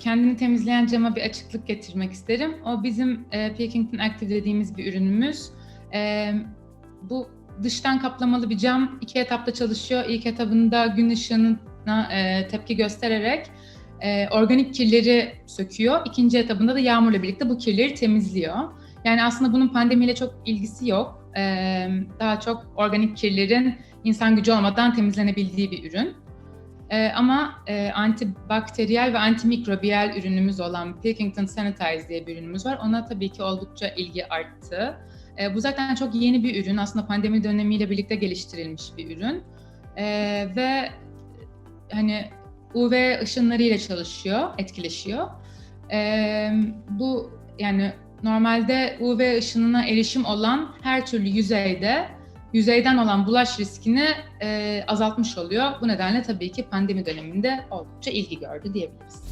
kendini temizleyen cama bir açıklık getirmek isterim. O bizim e, Pilkington Active dediğimiz bir ürünümüz. E, bu dıştan kaplamalı bir cam iki etapta çalışıyor. İlk etabında gün ışığına e, tepki göstererek e, organik kirleri söküyor. İkinci etabında da yağmurla birlikte bu kirleri temizliyor. Yani aslında bunun pandemiyle çok ilgisi yok. E, daha çok organik kirlerin insan gücü olmadan temizlenebildiği bir ürün. Ee, ama e, antibakteriyel ve antimikrobiyal ürünümüz olan Pilkington Sanitize diye bir ürünümüz var. Ona tabii ki oldukça ilgi arttı. E, bu zaten çok yeni bir ürün. Aslında pandemi dönemiyle birlikte geliştirilmiş bir ürün. E, ve hani UV ışınlarıyla çalışıyor, etkileşiyor. E, bu yani normalde UV ışınına erişim olan her türlü yüzeyde yüzeyden olan bulaş riskini e, azaltmış oluyor. Bu nedenle tabii ki pandemi döneminde oldukça ilgi gördü diyebiliriz.